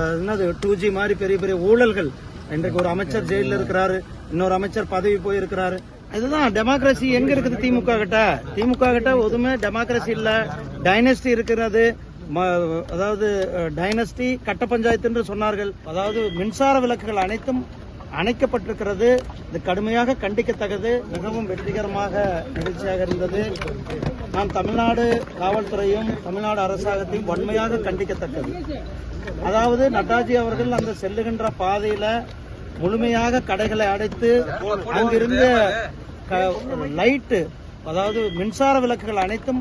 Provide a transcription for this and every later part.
என்னது two G மாதிரி பெரிய பெரிய ஊழல்கள். இன்றைக்கு ஒரு அமைச்சர் ஜெயிலில் இருக்கிறாரு இன்னொரு அமைச்சர் பதவி போயிருக்கிறாரு. இதுதான் டெமோக்ரஸி எங்க இருக்குது திமுக கிட்ட? திமுக கிட்ட ஒதுமே டெமோக்ரஸி இல்ல. டைனஸ்டி இருக்கிறது. அதாவது டைனஸ்டி கட்ட பஞ்சாயத்து என்று சொன்னார்கள். அதாவது மின்சார விளக்குகள் அனைத்தும் அணைக்கப்பட்டிருக்கிறது. இது கடுமையாக கண்டிக்கத்தக்கது. மிகவும் வெற்றிகரமாக நிகழ்ச்சியாக இருந்தது. நாம் தமிழ்நாடு காவல்துறையும் தமிழ்நாடு அரசாங்கத்தையும் வன்மையாக கண்டிக்கத்தக்கது. அதாவது நட்டாஜி அவர்கள் அந்த செல்லுகின்ற பாதையில முழுமையாக கடைகளை அடைத்து அங்கிருந்த லைட்டு அதாவது மின்சார விளக்குகள் அனைத்தும்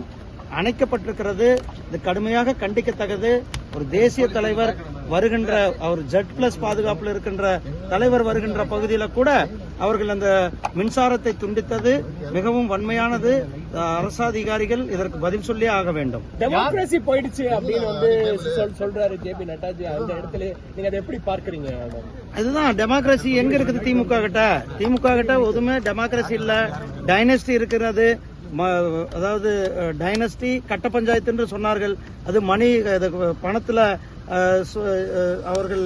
அணைக்கப்பட்டிருக்கிறது. இது கடுமையாக கண்டிக்கத்தக்கது. ஒரு தேசிய தலைவர் வருகின்ற அவர் ஜெட் பிளஸ் பாதுகாப்பில் இருக்கின்ற தலைவர் வருகின்ற பகுதியில கூட அவர்கள் அந்த மின்சாரத்தை துண்டித்தது மிகவும் வன்மையானது. அஹ், அரசாதிகாரிகள் இதற்கு பதில் சொல்லியே ஆக வேண்டும். டெமோக்ரஸி போயிடுச்சு அப்படின்னு வந்து சொல்- சொல்றாரு ஜேபி நட்டாஜி. அந்த இடத்துல நீங்க அதை எப்படி பார்க்கறீங்க இதுதான் டெமோக்ரஸி எங்க இருக்குது திமுக கிட்ட? திமுக கிட்ட எதுவுமே டெமோக்ரஸி இல்ல. டைனஸ்டி இருக்கிறது. அதாவது டைனஸ்டி கட்ட பஞ்சாயத்து என்று சொன்னார்கள். அது மணி பணத்துல அவர்கள்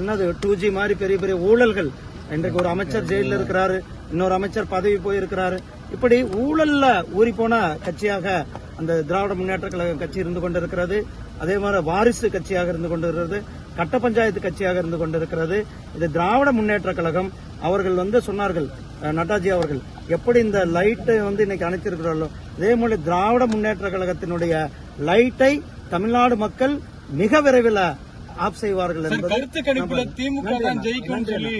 என்னது டூ ஜி மாதிரி பெரிய பெரிய ஊழல்கள். இன்றைக்கு ஒரு அமைச்சர் ஜெயிலில் இருக்கிறாரு இன்னொரு அமைச்சர் பதவி போயிருக்கிறாரு. இப்படி ஊழல்ல ஊறி போன கட்சியாக அந்த திராவிட முன்னேற்ற கழக கட்சி இருந்து கொண்டிருக்கிறது. அதே மாதிரி வாரிசு கட்சியாக இருந்து கொண்டிருக்கிறது கட்ட பஞ்சாயத்து கட்சியாக இருந்து கொண்டிருக்கிறது. இது திராவிட முன்னேற்ற கழகம். அவர்கள் வந்து சொன்னார்கள் நட்டாஜி அவர்கள் எப்படி இந்த லைட்டை வந்து இன்னைக்கு அணைத்திருக்கிறார்களோ அதே போல திராவிட முன்னேற்ற கழகத்தினுடைய லைட்டை தமிழ்நாடு மக்கள் மிக விரைவில் ஆப் செய்வார்கள் என்பது கருத்து கணிப்புல திமுக தான் ஜெயிக்கும் சொல்லி